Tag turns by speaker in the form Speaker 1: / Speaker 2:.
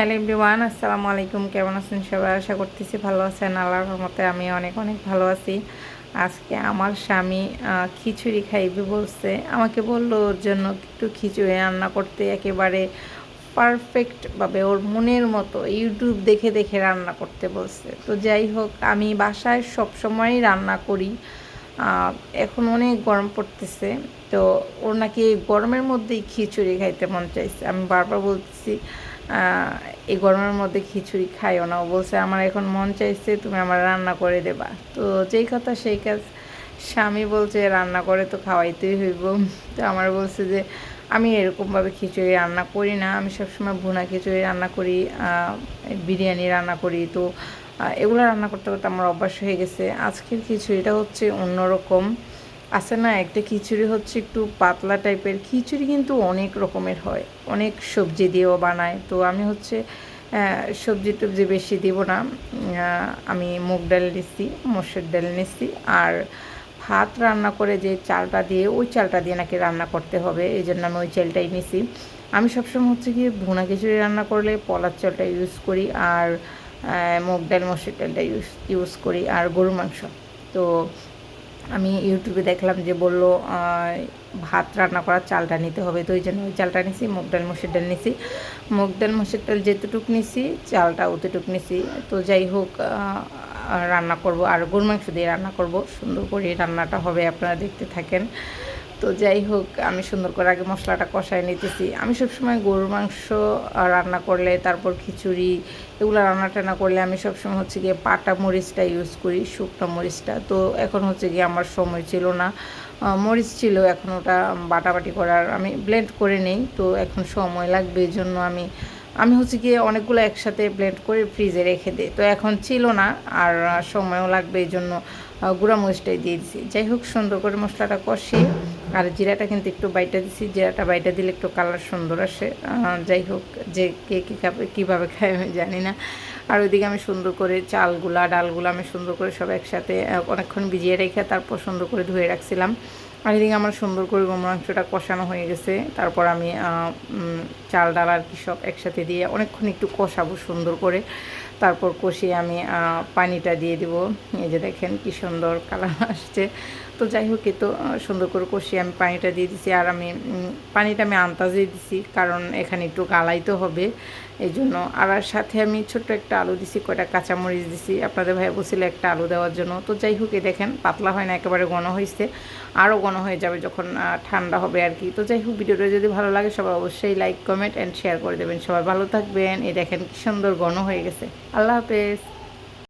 Speaker 1: Hello everyone, আসসালামু আলাইকুম। কেমন আছেন সবাই? আশা করতেছি ভালো আছেন। আল্লাহর রহমতে আমি অনেক অনেক ভালো আছি। আজকে আমার স্বামী খিচুড়ি খাইবে বলছে। আমাকে বলল ওর জন্য একটু খিচুড়ি রান্না করতে। একেবারে পারফেক্টভাবে ওর মনের মতো ইউটিউব দেখে দেখে রান্না করতে বলছে। তো যাই হোক, আমি বাসায় সব সময়ই রান্না করি। এখন অনেক গরম পড়তেছে। তো ওর নাকি গরমের মধ্যেই খিচুড়ি খাইতে মন চাইছে। আমি বারবার বলতেছি এই গরমের মধ্যে খিচুড়ি খাইও না। ও বলছে, আমার এখন মন চাইছে তুমি আমার রান্না করে দেবা। তো যেই কথা সেই কাজ স্বামী বলছে, রান্না করে তো খাওয়াইতেই হইব। তো আমার বলছে যে, আমি এরকমভাবে খিচুড়ি রান্না করি না। আমি সবসময় ভুনা খিচুড়ি রান্না করি বিরিয়ানি রান্না করি। তো এগুলো রান্না করতে করতে আমার অভ্যাস হয়ে গেছে। আজকের খিচুড়িটা হচ্ছে অন্যরকম। আছে না, একটা খিচুড়ি হচ্ছে একটু পাতলা টাইপের। খিচুড়ি কিন্তু অনেক রকমের হয়, অনেক সবজি দিয়েও বানায়। তো আমি হচ্ছে সবজি টবজি বেশি দিব না। আমি মুগ ডাল নিচ্ছি, মসুর ডাল নিচ্ছি। আর ভাত রান্না করে যে চালটা দিয়ে, ওই চালটা দিয়ে নাকি রান্না করতে হবে, এই জন্য আমি ওই চালটাই নিছি আমি সবসময় হচ্ছে কি ভুনা খিচুড়ি রান্না করলে পলার চালটা ইউজ করি, আর মুগ ডাল, মসুর ডালটা ইউজ ইউজ করি, আর গরু মাংস। তো আমি ইউটিউবে দেখলাম যে বলল ভাত রান্না করার চালটা নিতে হবে। তো ওই জন্য ওই চালটা নিছি, মুগ ডাল, মুসির ডাল নিছি। মুগ ডাল, মুসির ডাল যেতটুক নিছি, চালটা অতটুক নিছি। তো যাই হোক রান্না করব, আর গরু মাংস দিয়ে রান্না করব। সুন্দর করে রান্নাটা হবে, আপনারা দেখতে থাকেন। তো যাই হোক, আমি সুন্দর করে আগে মশলাটা কষায় নিতেছি। আমি সবসময় গরুর মাংস রান্না করলে, তারপর খিচুড়ি, এগুলো রান্না টান্না করলে আমি সবসময় হচ্ছে গিয়ে পাটা মরিচটা ইউজ করি, শুকনো মরিচটা। তো এখন হচ্ছে গিয়ে আমার সময় ছিল না। মরিচ ছিল, এখন ওটা বাটাবাটি করার আমি ব্লেন্ড করে নেই। তো এখন সময় লাগবে, এই জন্য আমি আমি হচ্ছে গিয়ে অনেকগুলো একসাথে ব্লেন্ড করে ফ্রিজে রেখে দিই। তো এখন ছিল না, আর সময়ও লাগবে, এই জন্য গুঁড়া মরিচটাই দিয়ে দিছি। যাই হোক, সুন্দর করে মশলাটা কষিয়ে আর জিরাটা কিন্তু একটু বাইটা দিছি। জিরাটা বাইটা দিলে একটু কালার সুন্দর আসে। যাই হোক, যে কে কী খাবে, কীভাবে খায় আমি জানি না। আর ওইদিকে আমি সুন্দর করে চালগুলা, ডালগুলো আমি সুন্দর করে সব একসাথে অনেকক্ষণ ভিজিয়ে রেখে তারপর সুন্দর করে ধুয়ে রাখছিলাম। আর এদিকে আমার সুন্দর করে গরু মাংসটা কষানো হয়ে গেছে। তারপর আমি চাল, ডাল আর কি সব একসাথে দিয়ে অনেকক্ষণ একটু কষাবো সুন্দর করে। তারপর কষিয়ে আমি পানিটা দিয়ে দিব। এই যে দেখেন কি সুন্দর কালার আসছে। তো যাই হোক এ তো সুন্দর করে কষিয়ে আমি পানিটা দিয়ে দিছি। আর আমি পানিটা আমি আন্তাজে দিছি, কারণ এখানে একটু গালাইতে হবে। এই জন্য, আর আর সাথে আমি ছোট্ট একটা আলু দিছি, কয়টা কাঁচামরিচ দিছি। আপনাদের ভাই বলছিল একটা আলু দেওয়ার জন্য। তো যাই হোক এ দেখেন, পাতলা হয় না, একেবারে ঘন হয়েছে আরও ঘন হয়ে যাবে যখন ঠান্ডা হবে আর কি। তো যাই হোক, ভিডিওটা যদি ভালো লাগে, সবাই অবশ্যই লাইক, কমেন্ট অ্যান্ড শেয়ার করে দেবেন। সবাই ভালো থাকবেন। এই দেখেন কি সুন্দর ঘন হয়ে গেছে। আল্লাহ হাফেজ।